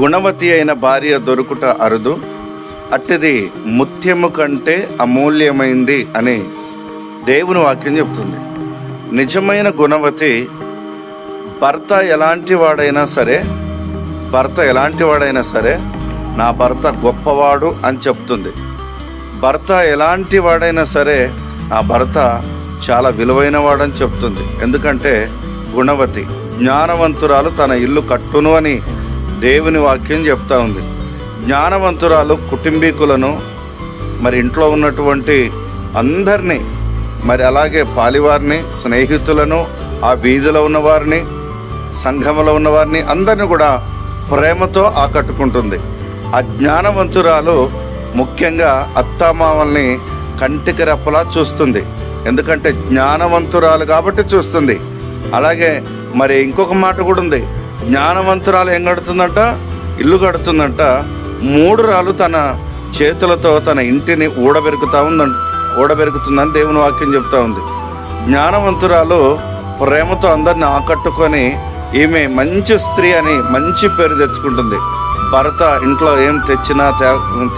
గుణవతి అయిన భార్య దొరుకుట అరుదు అట్టిది ముత్యము కంటే అమూల్యమైంది అని దేవుని వాక్యం చెప్తుంది. నిజమైన గుణవతి భర్త ఎలాంటి వాడైనా సరే భర్త ఎలాంటి వాడైనా సరే నా భర్త గొప్పవాడు అని చెప్తుంది. భర్త ఎలాంటి వాడైనా సరే నా భర్త చాలా విలువైన వాడని చెప్తుంది. ఎందుకంటే గుణవతి జ్ఞానవంతురాలు తన ఇల్లు కట్టును అని దేవుని వాక్యం చెప్తా ఉంది. జ్ఞానవంతురాలు కుటుంబీకులను మరి ఇంట్లో ఉన్నటువంటి అందరినీ మరి అలాగే పాలివారిని స్నేహితులను ఆ వీధిలో ఉన్నవారిని సంఘంలో ఉన్నవారిని అందరిని కూడా ప్రేమతో ఆకట్టుకుంటుంది. ఆ జ్ఞానవంతురాలు ముఖ్యంగా అత్తామామల్ని కంటికి రెప్పలా చూస్తుంది. ఎందుకంటే జ్ఞానవంతురాలు కాబట్టి చూస్తుంది. అలాగే మరి ఇంకొక మాట కూడా ఉంది. జ్ఞానవంతురాలు ఏం కడుతుందంట? ఇల్లు కడుతుందంట. మూడు రాళ్ళు తన చేతులతో తన ఇంటిని ఊడబెరుకుతా ఉందంట ఊడబెరుకుతుందని దేవుని వాక్యం చెప్తా ఉంది. జ్ఞానవంతురాలు ప్రేమతో అందరిని ఆకట్టుకొని ఈమె మంచి స్త్రీ అని మంచి పేరు తెచ్చుకుంటుంది. భర్త ఇంట్లో ఏం తెచ్చినా తే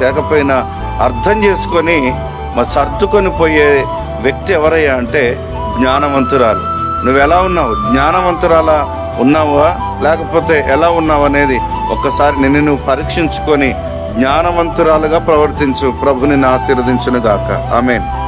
తేకపోయినా అర్థం చేసుకొని మరి సర్దుకొని పోయే వ్యక్తి ఎవరయ్యా అంటే జ్ఞానవంతురాలు. నువ్వు ఎలా ఉన్నావు? జ్ఞానవంతురాలా? ఉన్నావా? లేకపోతే ఎలా ఉన్నావు అనేది ఒక్కసారి నిన్ను నువ్వు పరీక్షించుకొని జ్ఞానవంతురాలుగా ప్రవర్తించు. ప్రభుని ఆశీర్వదించును గాక ఆమెన్.